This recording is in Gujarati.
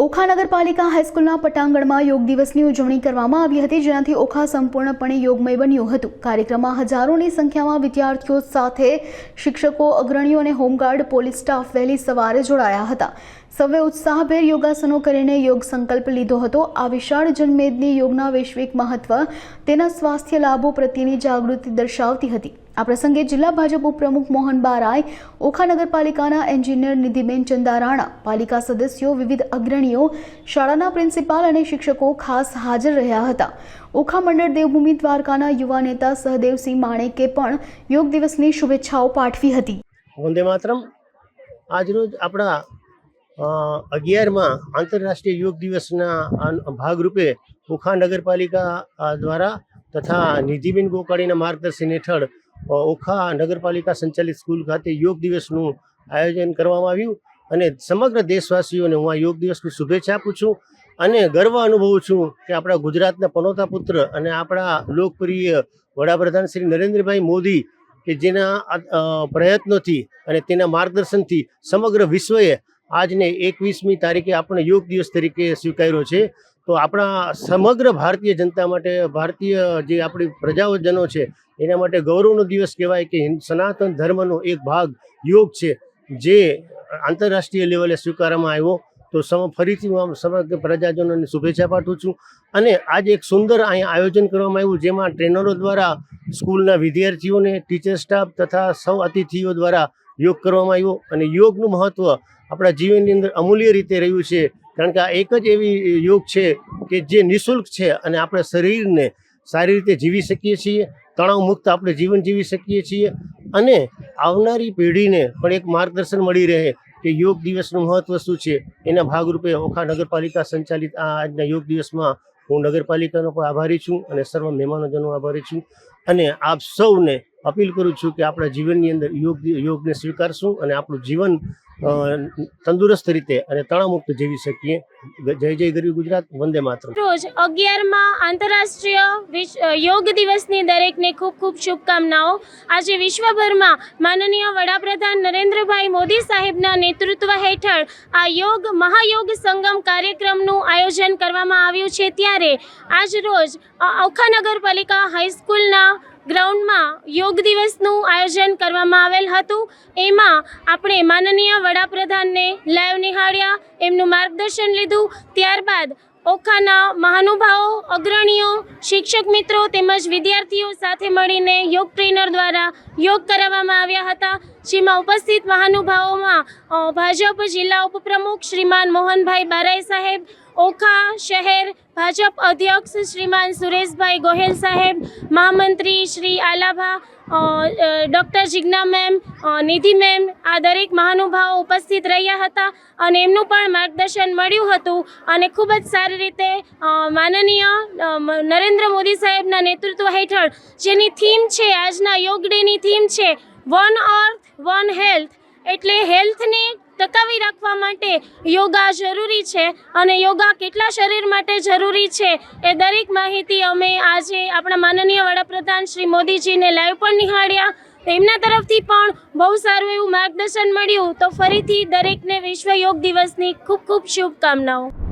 ઓખા નગરપાલિકા હાઈસ્કૂલના પટાંગણમાં યોગ દિવસની ઉજવણી કરવામાં આવી હતી જેનાથી ઓખા સંપૂર્ણપણે યોગમય બન્યું હતું. કાર્યક્રમમાં હજારોની સંખ્યામાં વિદ્યાર્થીઓ સાથે શિક્ષકો, અગ્રણીઓ અને હોમગાર્ડ, પોલીસ સ્ટાફ વહેલી સવારે જોડાયા હતા. સૌએ ઉત્સાહભેર યોગાસનો કરીને યોગ સંકલ્પ લીધો હતો. આ વિશાળ જનમેદની યોગના વૈશ્વિક મહત્વ તેના સ્વાસ્થ્ય લાભો પ્રત્યેની જાગૃતિ દર્શાવતી હતી. આ પ્રસંગે જિલ્લા ભાજપ ઉપપ્રમુખ મોહન બારાય ઓખા નગરપાલિકાના એન્જિનિયર નિધિબેન ચંદારાણા, પાલિકા સદસ્યો, વિવિધ અગ્રણીઓ, શાળાના પ્રિન્સિપાલ અને શિક્ષકો ખાસ હાજર રહ્યા હતા. ઓખા મંડળ દેવભૂમિ દ્વારકાના યુવા નેતા સહદેવસિંહ માણેકે પણ યોગ દિવસની શુભેચ્છાઓ પાઠવી હતી. વંદે માતરમ. આજરોજ આપણા અગિયારમાં આંતરરાષ્ટ્રીય યોગ દિવસના ભાગરૂપે ઓખા નગરપાલિકા દ્વારા તથા નિધિબેન ગોકાળીના માર્ગદર્શન હેઠળ ઓખા નગરપાલિકા સંચાલિત સ્કૂલ ખાતે યોગ દિવસનું આયોજન કરવામાં આવ્યું અને સમગ્ર દેશવાસીઓને હું આ યોગ દિવસની શુભેચ્છા આપું છું અને ગર્વ અનુભવું છું કે આપણા ગુજરાતના પનોતા પુત્ર અને આપણા લોકપ્રિય વડાપ્રધાન શ્રી નરેન્દ્રભાઈ મોદી કે જેના પ્રયત્નોથી અને તેના માર્ગદર્શનથી સમગ્ર વિશ્વએ આજને એકવીસમી તારીખે આપણે યોગ દિવસ તરીકે સ્વીકાર્યો છે. તો આપણા સમગ્ર ભારતીય જનતા માટે, ભારતીય જે આપણી પ્રજાજનો છે, એના માટે ગૌરવનો દિવસ કહેવાય કે સનાતન ધર્મનો એક ભાગ, યોગ છે. જે આંતરરાષ્ટ્રીય લેવલે સ્વીકારવામાં આવ્યો. તો સમ, ફરીથી હું સમગ્ર પ્રજાજનોને શુભેચ્છા પાઠવું છું. અને આજે એક સુંદર અહીંયા આયોજન કરવામાં આવ્યું, જેમાં ટ્રેનરો દ્વારા, સ્કૂલના વિદ્યાર્થીઓને, ટીચર સ્ટાફ તથા સૌ અતિથિઓ દ્વારા યોગ કરવામાં આવ્યો. અને યોગનું મહત્ત્વ આપણા જીવનની અંદર અમૂલ્ય રીતે રહ્યું છે. કારણ કે આ એક જ એવી યોગ છે કે જે નિઃશુલ્ક છે અને આપણે શરીરને સારી રીતે જીવી શકીએ છીએ, તણાવ મુક્ત આપણે જીવન જીવી શકીએ છીએ અને આવનારી પેઢીને પણ એક માર્ગદર્શન મળી રહે કે યોગ દિવસનું મહત્ત્વ શું છે. એના ભાગરૂપે ઓખા નગરપાલિકા સંચાલિત આ આજના યોગ દિવસમાં હું નગરપાલિકાનો પણ આભારી છું અને સર્વ મહેમાનોજનો આભારી છું અને આપ સૌને અપીલ કરું છું કે આપણા જીવનની અંદર યોગ યોગને સ્વીકારશું અને આપણું જીવન તંદુરસ્ત રીતે અને તણાવમુક્ત જીવી શકીએ. જય જય ગરવી ગુજરાત, વંદે માત્ર રોજ અગિયારમાં આંતરરાષ્ટ્રીય યોગ દિવસની દરેકને ખૂબ ખૂબ શુભકામનાઓ. આજે વિશ્વભરમાં માનનીય વડાપ્રધાન નરેન્દ્રભાઈ મોદી સાહેબના નેતૃત્વ હેઠળ આ યોગ, મહાયોગ સંગમ કાર્યક્રમનું આયોજન કરવામાં આવ્યું છે. ત્યારે આજ રોજ ઓખા નગરપાલિકા હાઈસ્કૂલના ગ્રાઉન્ડમાં યોગ દિવસનું આયોજન કરવામાં આવેલ હતું. એમાં આપણે માનનીય વડાપ્રધાનને લાઈવ નિહાળ્યા, એમનું માર્ગદર્શન લીધું. ત્યારબાદ ઓખાના મહાનુભાવો, અગ્રણીઓ, શિક્ષક મિત્રો તેમજ વિદ્યાર્થીઓ સાથે મળીને યોગ ટ્રેનર દ્વારા યોગ કરાવવામાં આવ્યા હતા. જેમાં ઉપસ્થિત મહાનુભાવોમાં ભાજપ જિલ્લા ઉપપ્રમુખ શ્રીમાન મોહનભાઈ બારાઈ સાહેબ, ઓખા શહેર ભાજપ અધ્યક્ષ શ્રીમાન સુરેશભાઈ ગોહેલ સાહેબ, મહામંત્રી Shri Alabha doctor Jigna ma'am Nidhi ma'am આ દરેક મહાનુભાવો ઉપસ્થિત રહ્યા હતા અને એમનું પણ માર્ગદર્શન મળ્યું હતું અને ખૂબ જ સારી રીતે માનનીય નરેન્દ્ર મોદી સાહેબના નેતૃત્વ હેઠળ જેની થીમ છે, આજના યોગ ડેની થીમ છે વન અર્થ, વન હેલ્થ. એટલે હેલ્થને ટકાવી રાખવા માટે યોગા જરૂરી છે અને યોગા કેટલા શરીર માટે જરૂરી છે એ દરેક માહિતી અમે આજે આપણા માનનીય વડાપ્રધાન શ્રી મોદીજીને લાઈવ પણ નિહાળ્યા. એમના તરફથી પણ બહુ સારું એવું માર્ગદર્શન મળ્યું. તો ફરીથી દરેકને વિશ્વ યોગ દિવસની ખૂબ ખૂબ શુભકામનાઓ.